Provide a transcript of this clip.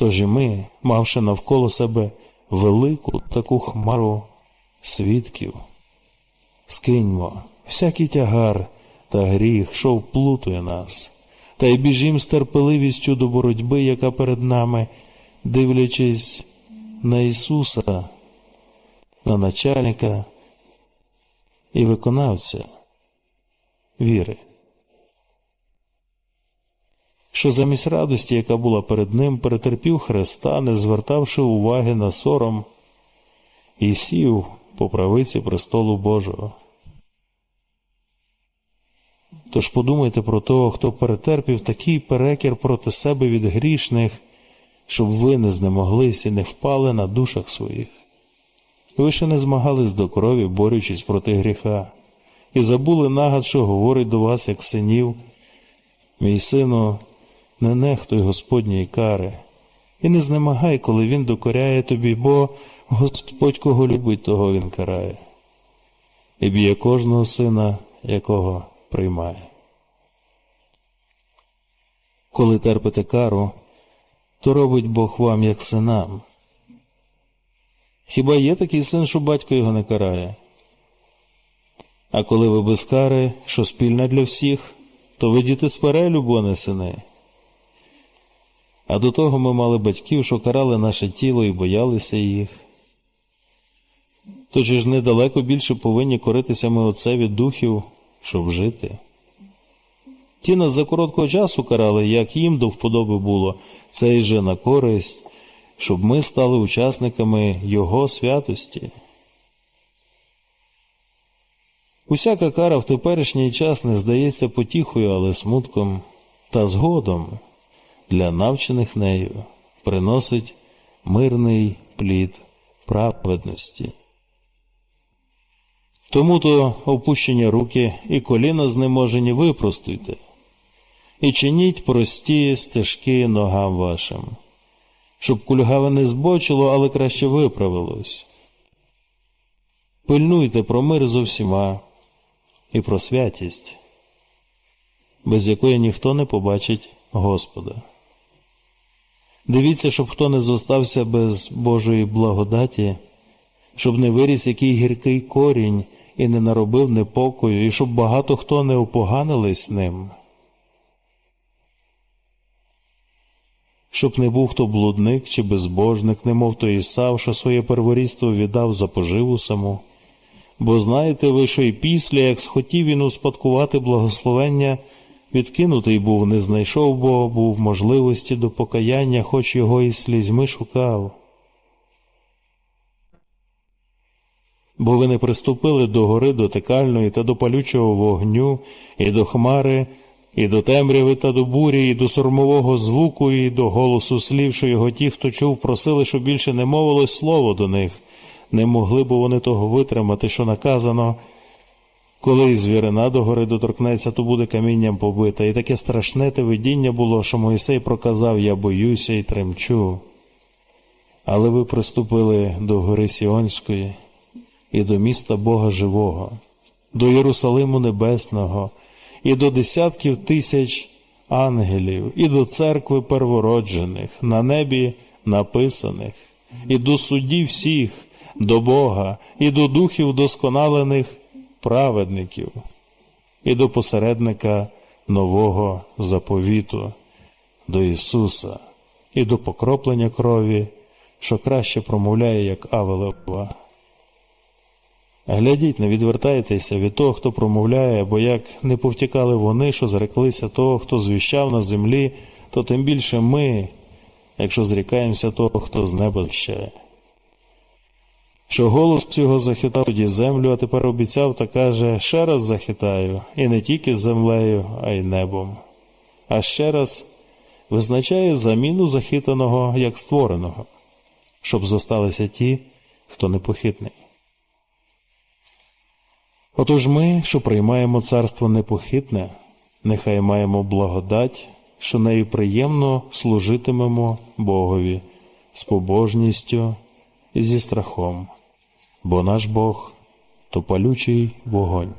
Тож і ми, мавши навколо себе велику таку хмару свідків, скиньмо всякий тягар та гріх, що вплутує нас, та й біжім з терпеливістю до боротьби, яка перед нами, дивлячись на Ісуса, на начальника і виконавця віри. Що замість радості, яка була перед ним, перетерпів Христа, не звертавши уваги на сором, і сів по правиці престолу Божого. Тож подумайте про того, хто перетерпів такий перекір проти себе від грішних, щоб ви не знемоглись і не впали на душах своїх. Ви ще не змагались до крові, борючись проти гріха, і забули нагад, що говорить до вас, як синів. Мій сину, не нехтуй Господньої кари, і не знемагай, коли він докоряє тобі, бо Господь кого любить, того він карає, і б'є кожного сина, якого приймає. Коли терпите кару, то робить Бог вам як синам. Хіба є такий син, що батько його не карає? А коли ви без кари, що спільна для всіх, то ви діти з перелюбу, а не сини. А до того ми мали батьків, що карали наше тіло і боялися їх. Тож ж недалеко більше повинні коритися ми отцеві духів, щоб жити. Ті нас за короткого часу карали, як їм до вподоби було, це і же на користь, щоб ми стали учасниками Його святості. Усяка кара в теперішній час не здається потіхою, але смутком та згодом для навчених нею приносить мирний плід праведності. Тому то опущені руки і коліна знеможені випростуйте, і чиніть прості стежки ногам вашим, щоб кульгаве не збочило, але краще виправилось. Пильнуйте про мир зо всіма і про святість, без якої ніхто не побачить Господа. Дивіться, щоб хто не зостався без Божої благодаті, щоб не виріс який гіркий корінь і не наробив непокою, і щоб багато хто не опоганились ним. Щоб не був хто блудник чи безбожник, немов той Ісав, що своє перворідство віддав за поживу саму. Бо знаєте ви, що і після, як схотів він успадкувати благословення, відкинутий був, не знайшов, бо був можливості до покаяння, хоч його і слізьми шукав. Бо ви не приступили до гори дотикальної та до палючого вогню, і до хмари, і до темряви та до бурі, і до сормового звуку, і до голосу слів, що його ті, хто чув, просили, щоб більше не мовилось слово до них, не могли б вони того витримати, що наказано. Коли звірина до гори доторкнеться, то буде камінням побита. І таке страшне те видіння було, що Мойсей проказав Я боюся і тремчу. Але ви приступили до гори Сіонської і до міста Бога Живого, до Єрусалиму Небесного, і до десятків тисяч ангелів, і до церкви первороджених, на небі написаних, і до суддів всіх, до Бога, і до духів досконалених праведників, і до посередника нового заповіту, до Ісуса, і до покроплення крові, що краще промовляє, як Авелева. Глядіть, не відвертайтеся від того, хто промовляє, бо як не повтікали вони, що зреклися того, хто звіщав на землі, то тим більше ми, якщо зрікаємося того, хто з неба звіщає. Що голос його захитав тоді землю, а тепер обіцяв та каже, ще раз захитаю, і не тільки з землею, а й небом. А ще раз визначає заміну захитаного як створеного, щоб зосталися ті, хто непохитний. Отож ми, що приймаємо царство непохитне, нехай маємо благодать, що нею приємно служитимемо Богові з побожністю зі страхом, бо наш Бог то палючий вогонь.